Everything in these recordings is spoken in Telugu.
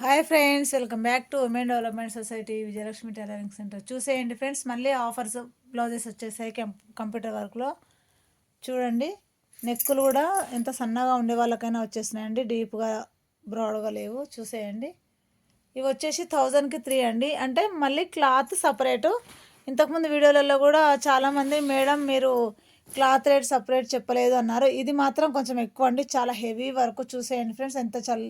Hi friends welcome back to women development society Vijayalakshmi tailoring centre చూసేయండి ఫ్రెండ్స్ మళ్ళీ ఆఫర్స్ బ్లౌజెస్ వచ్చేసాయి కంప్యూటర్ వర్క్లో చూడండి నెక్కులు కూడా ఎంత సన్నగా ఉండే వాళ్ళకైనా వచ్చేసినాయండి డీప్గా బ్రాడ్గా లేవు. చూసేయండి. ఇవి వచ్చేసి థౌజండ్కి త్రీ అండి. అంటే మళ్ళీ క్లాత్ సపరేటు ఇంతకుముందు వీడియోలలో కూడా చాలామంది మేడం మీరు క్లాత్ రేట్ సపరేట్ చెప్పలేదు అన్నారు. ఇది మాత్రం కొంచెం ఎక్కువ అండి. చాలా హెవీ వరకు చూసేయండి ఫ్రెండ్స్. ఎంత చల్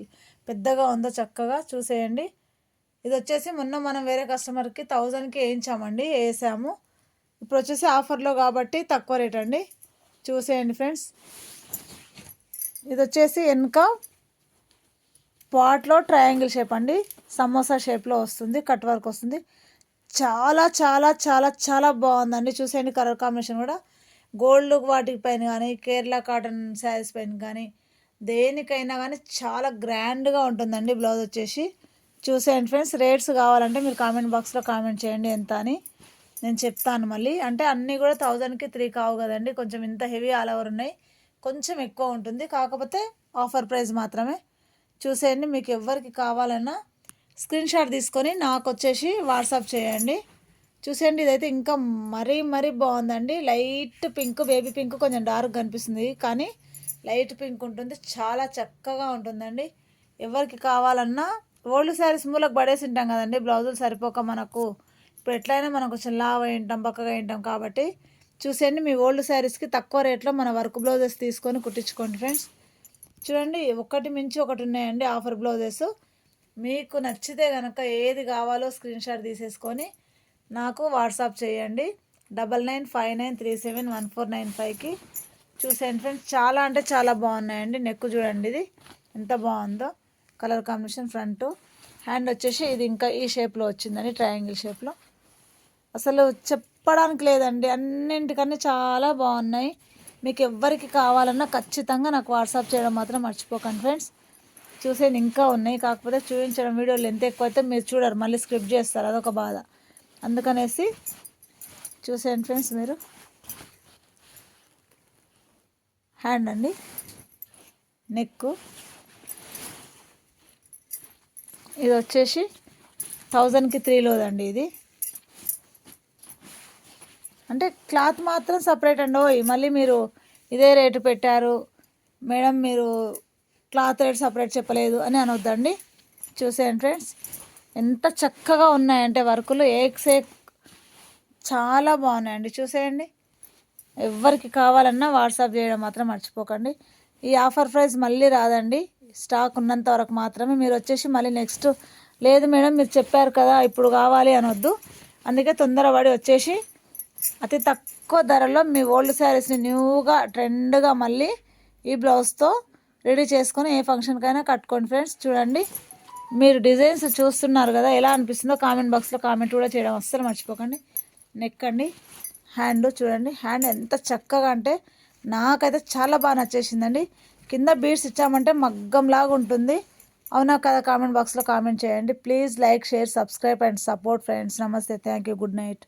పెద్దగా ఉందో చక్కగా చూసేయండి. ఇది వచ్చేసి మొన్న మనం వేరే కస్టమర్కి థౌజండ్కి వేయించామండి వేసాము. ఇప్పుడు వచ్చేసి ఆఫర్లో కాబట్టి తక్కువ రేట్ అండి. చూసేయండి ఫ్రెండ్స్. ఇది వచ్చేసి వెనుక పాట్లో ట్రయాంగిల్ షేప్ అండి. సమోసా షేప్లో వస్తుంది కట్ వర్క్ వస్తుంది. చాలా చాలా చాలా చాలా బాగుందండి. చూసేయండి కలర్ కాంబినేషన్ కూడా. గోల్డ్ వాటికి పైన కానీ కేరళ కాటన్ శారీస్ పైన కానీ దేనికైనా కానీ చాలా గ్రాండ్గా ఉంటుందండి బ్లౌజ్ వచ్చేసి. చూసేయండి ఫ్రెండ్స్ రేట్స్ కావాలంటే మీరు కామెంట్ బాక్స్లో కామెంట్ చేయండి ఎంత అని. నేను చెప్తాను మళ్ళీ. అంటే అన్నీ కూడా థౌజండ్కి త్రీ కావు కదండి కొంచెం ఇంత హెవీ ఆల్ ఓవర్ ఉన్నాయి. కొంచెం ఎక్కువ ఉంటుంది కాకపోతే ఆఫర్ ప్రైస్ మాత్రమే. చూసేయండి మీకు ఎవరికి కావాలన్నా స్క్రీన్ షాట్ తీసుకొని నాకు వచ్చేసి వాట్సాప్ చేయండి. చూసేయండి ఇదైతే ఇంకా మరీ మరీ బాగుందండి. లైట్ పింక్ బేబీ పింక్ కొంచెం డార్క్ కనిపిస్తుంది కానీ లైట్ పింక్ ఉంటుంది. చాలా చక్కగా ఉంటుందండి. ఎవరికి కావాలన్నా ఓల్డ్ శారీస్ మూలకు పడేసి ఉంటాం కదండి. బ్లౌజులు సరిపోక మనకు ఇప్పుడు ఎట్లయినా మనం కొంచెం లావ్ అయి బక్కగా పక్కగా కాబట్టి చూసేయండి. మీ ఓల్డ్ శారీస్కి తక్కువ రేట్లో మన వర్క్ బ్లౌజెస్ తీసుకొని కుట్టించుకోండి ఫ్రెండ్స్. చూడండి ఒకటి మించి ఒకటి ఉన్నాయండి ఆఫర్ బ్లౌజెస్. మీకు నచ్చితే కనుక ఏది కావాలో స్క్రీన్ షాట్ తీసేసుకొని నాకు వాట్సాప్ చేయండి. Double nine five nine three seven one four nine ఫైవ్కి చూసేయండి ఫ్రెండ్స్. చాలా అంటే చాలా బాగున్నాయండి. నెక్ చూడండి ఇది ఎంత బాగుందో. Colour combination front. హ్యాండ్ వచ్చేసి ఇది ఇంకా ఈ షేప్లో వచ్చిందండి ట్రయాంగిల్ షేప్లో. అసలు చెప్పడానికి లేదండి. అన్నింటికన్నీ చాలా బాగున్నాయి. మీకు ఎవరికి కావాలన్నా ఖచ్చితంగా నాకు వాట్సాప్ చేయడం మాత్రం మర్చిపోకండి ఫ్రెండ్స్. చూసేది ఇంకా ఉన్నాయి. కాకపోతే చూపించడం వీడియోలు ఎంత ఎక్కువ అయితే మీరు చూడరు. మళ్ళీ స్క్రిప్ట్ చేస్తారు. అదొక బాధ. అందుకనేసి చూసేయండి ఫ్రెండ్స్ మీరు. హ్యాండ్ అండి. నెక్ ఇది వచ్చేసి థౌజండ్కి త్రీలోదండి ఇది. అంటే క్లాత్ మాత్రం సపరేట్ అండి. ఓయ్ మళ్ళీ మీరు ఇదే రేటు పెట్టారు. మేడం మీరు క్లాత్ రేట్ సపరేట్ చెప్పలేదు అని అనొద్దండి. చూసేయండి ఫ్రెండ్స్. ఎంత చక్కగా ఉన్నాయంటే వర్కులు. ఏక్సే చాలా బాగున్నాయండి. చూసేయండి. ఎవరికి కావాలన్నా వాట్సాప్ చేయడం మాత్రం మర్చిపోకండి. ఈ ఆఫర్ ప్రైస్ మళ్ళీ రాదండి. స్టాక్ ఉన్నంత వరకు మాత్రమే. మీరు వచ్చేసి మళ్ళీ నెక్స్ట్ లేదు మేడం మీరు చెప్పారు కదా ఇప్పుడు కావాలి అనొద్దు. అందుకే తొందరపడి వచ్చేసి అతి తక్కువ ధరలో మీ ఓల్డ్ శారీస్ని న్యూగా ట్రెండ్గా మళ్ళీ ఈ బ్లౌజ్తో రెడీ చేసుకొని ఏ ఫంక్షన్కైనా కట్టుకోండి ఫ్రెండ్స్. చూడండి. మీరు డిజైన్స్ చూస్తున్నారు కదా ఎలా అనిపిస్తుందో కామెంట్ బాక్స్లో కామెంట్ కూడా చేయడం అస్సలు మర్చిపోకండి. నెక్ అండి హ్యాండ్ చూడండి. హ్యాండ్ ఎంత చక్కగా అంటే నాకైతే చాలా బాగా నచ్చేసిందండి. కింద బీడ్స్ ఇచ్చామంటే మగ్గంలాగా ఉంటుంది. అవునా కదా కామెంట్ బాక్స్లో కామెంట్ చేయండి. Please like share subscribe and support friends నమస్తే థ్యాంక్ యూ గుడ్ నైట్